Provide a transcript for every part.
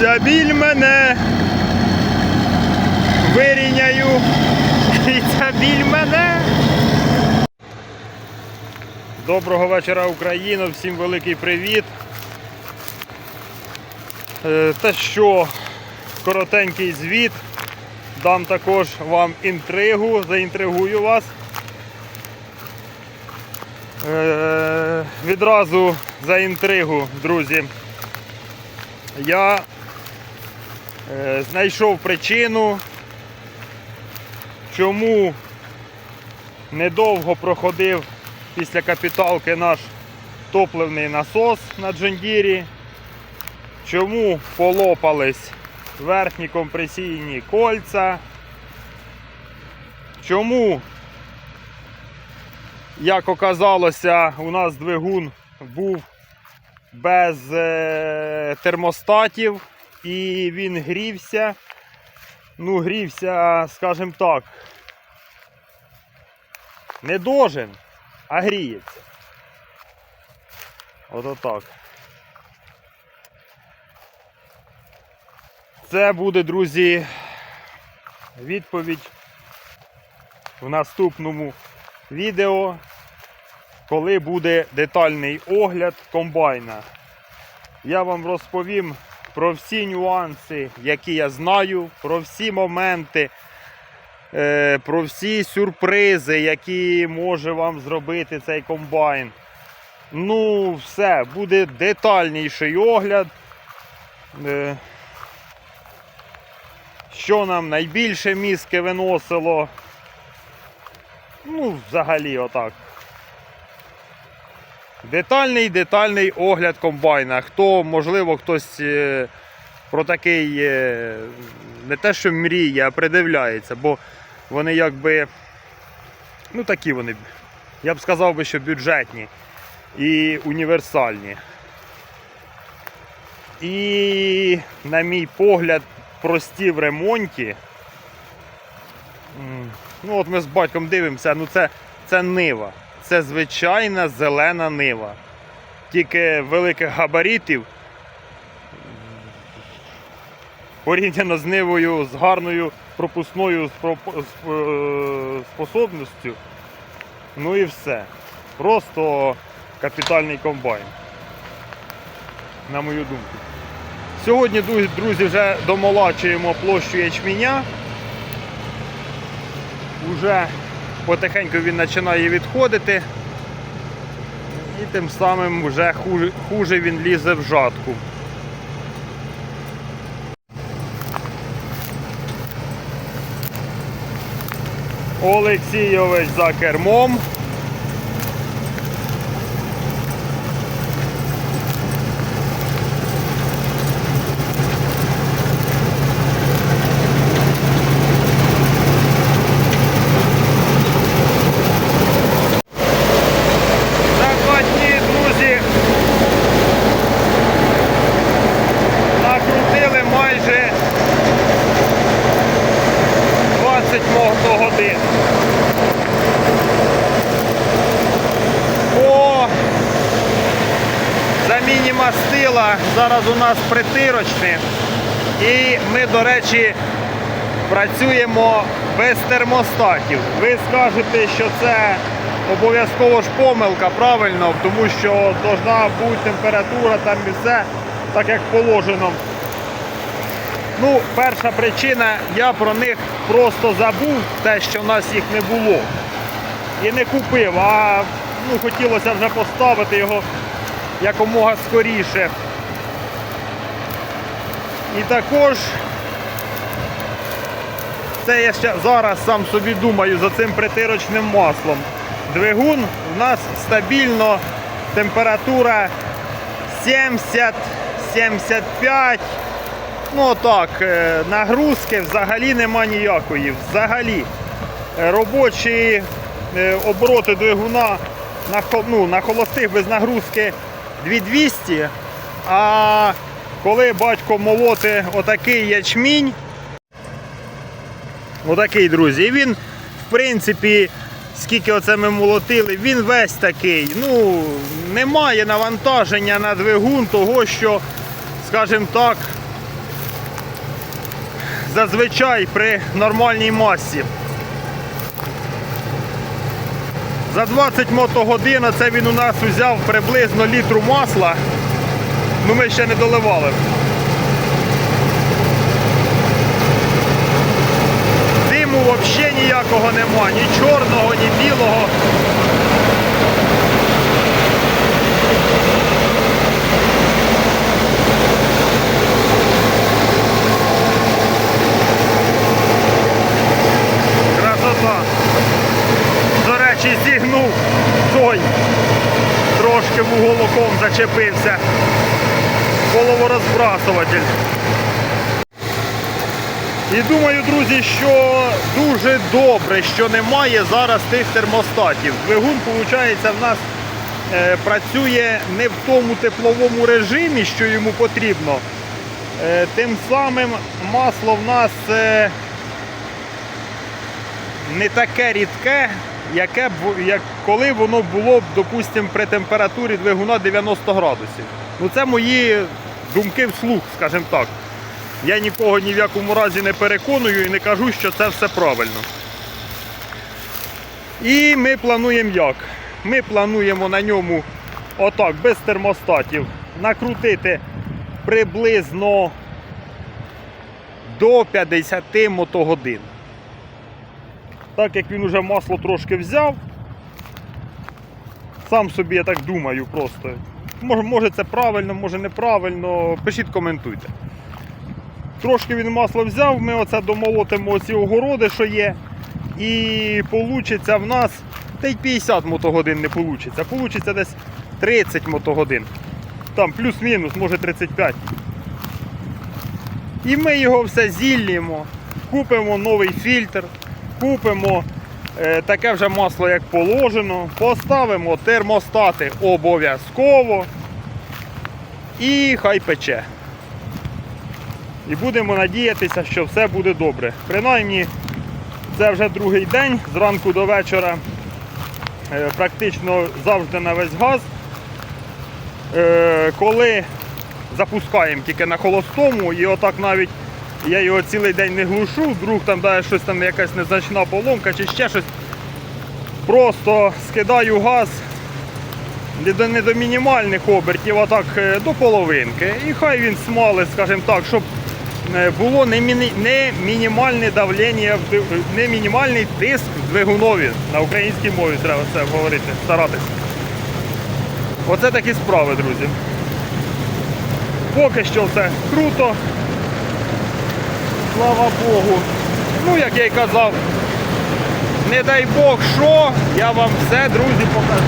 Ця біль мене виріняю. І ця біль мене. Доброго вечора Україна! всім великий привіт. Е, та що, коротенький звіт, дам також вам інтригу, заінтригую вас. Е, відразу за інтригу, друзі. Я знайшов причину, чому недовго проходив після капіталки наш топливний насос на Джондірі. Чому полопались верхні компресійні кольця? Чому, як оказалося, у нас двигун був без е, термостатів і він грівся. Ну, грівся, скажімо так, не дожен, а гріється. Ото так. Це буде, друзі, відповідь в наступному відео, коли буде детальний огляд комбайна. Я вам розповім про всі нюанси, які я знаю, про всі моменти, е, про всі сюрпризи, які може вам зробити цей комбайн. Ну, все, буде детальніший огляд. Е, Що нам найбільше мізки виносило. Ну, взагалі, отак. Детальний детальний огляд комбайна. Хто, можливо, хтось е, про такий е, не те, що мріє, а придивляється, бо вони якби. Ну такі вони, я б сказав би, що бюджетні і універсальні. І, на мій погляд, прості в ремонті. Ну, от ми з батьком дивимося, ну це, це нива. Це звичайна зелена нива. Тільки великих габаритів. Порівняно з нивою з гарною пропускною сп- е, способністю. Ну і все. Просто капітальний комбайн. На мою думку. Сьогодні, друзі, вже домолачуємо площу ячменя. Уже потихеньку він починає відходити. І тим самим вже хуже, хуже він лізе в жатку. Олексійович за кермом. За два дні, друзі, накрутили майже 20 мотогодин. По заміні мастила зараз у нас притирочне. І ми, до речі, працюємо без термостатів. Ви скажете, що це обов'язково ж помилка, правильно, тому що должна бути температура там і все так як положено. Ну, перша причина, я про них просто забув, те, що в нас їх не було. І не купив, а ну, хотілося вже поставити його якомога скоріше. І також це я ще зараз сам собі думаю за цим притирочним маслом. Двигун у нас стабільно температура 70-75. Ну так, е, нагрузки взагалі нема ніякої. Взагалі. Е, Робочі е, обороти двигуна на, ну, на холостих без нагрузки 2200. А коли батько молоти отакий ячмінь, отакий, друзі, він, в принципі, скільки оце ми молотили, він весь такий. Ну, немає навантаження на двигун того, що, скажімо так, зазвичай при нормальній масі. За 20 мотогодин це він у нас взяв приблизно літру масла. Ну ми ще не доливали. Диму взагалі ніякого нема, ні чорного, ні білого. Красота. До речі, зігнув той. Трошки вуголоком зачепився. Головорозбрасуватель. І думаю, друзі, що дуже добре, що немає зараз тих термостатів. Двигун, виходить, в нас е, працює не в тому тепловому режимі, що йому потрібно. Е, тим самим масло в нас е, не таке рідке, яке б, як коли воно було б, допустимо, при температурі двигуна 90 градусів. Ну це мої думки вслух, скажімо так. Я нікого ні в якому разі не переконую і не кажу, що це все правильно. І ми плануємо як? Ми плануємо на ньому отак, без термостатів, накрутити приблизно до 50 мотогодин. Так як він уже масло трошки взяв, сам собі я так думаю просто. Може, може це правильно, може неправильно. Пишіть, коментуйте. Трошки він масло взяв, ми оце домолотимо ці огороди, що є. І вийде в нас та й 50 мотогодин не вийде. Получиться десь 30 мотогодин. Там плюс-мінус, може 35. І ми його все зіллємо, купимо новий фільтр, купимо е, таке вже масло, як положено, поставимо термостати обов'язково і хай пече. І будемо надіятися, що все буде добре. Принаймні, це вже другий день, зранку до вечора, е, практично завжди на весь газ. Е, Коли запускаємо тільки на холостому, і отак навіть я його цілий день не глушу, вдруг там дає щось там якась незначна поломка чи ще щось. Просто скидаю газ не до, мінімальних обертів, а так е, до половинки. І хай він смали, скажімо так, щоб е, було не мінімальне давлення, не мінімальний тиск в двигунові. На українській мові треба це говорити, старатися. Оце такі справи, друзі. Поки що все круто. Слава Богу. Ну, як я й казав, не дай Бог що, я вам все, друзі, покажу.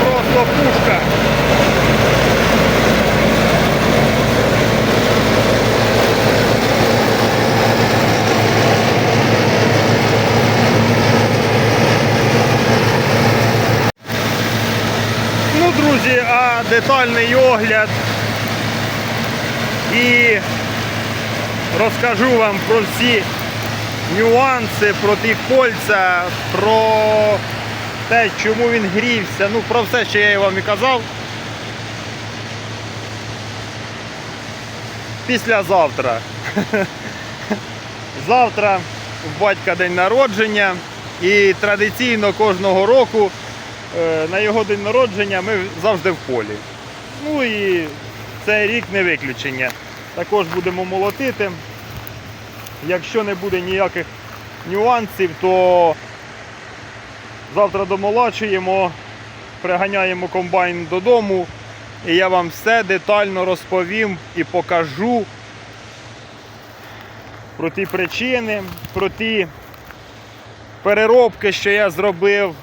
Просто пушка. Ну, друзі, а детальний огляд і розкажу вам про всі нюанси, про ті кольця, про те, чому він грівся, ну про все, що я вам і казав. Післязавтра. Завтра в батька день народження і традиційно кожного року на його день народження ми завжди в полі. Ну і цей рік не виключення. Також будемо молотити. Якщо не буде ніяких нюансів, то завтра домолачуємо, приганяємо комбайн додому. І я вам все детально розповім і покажу про ті причини, про ті переробки, що я зробив,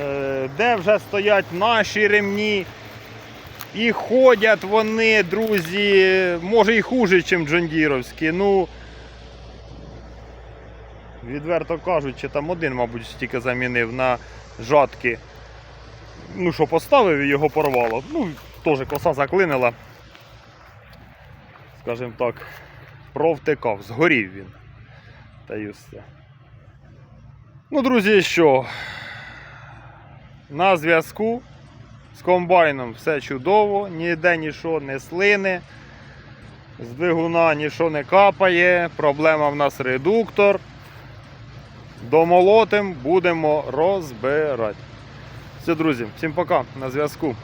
е, де вже стоять наші ремні. І ходять вони, друзі, може і хуже, ніж джондіровські. Ну, відверто кажучи, там один, мабуть, тільки замінив на жатки. Ну, що поставив і його порвало. Ну, теж коса заклинила. Скажімо так, провтикав, згорів він. Та й. Ну, друзі, що? На зв'язку. З комбайном все чудово, ніде нічого не слине. З двигуна нічого не капає. Проблема в нас редуктор. Домолотим будемо розбирати. Все, друзі, всім пока, на зв'язку.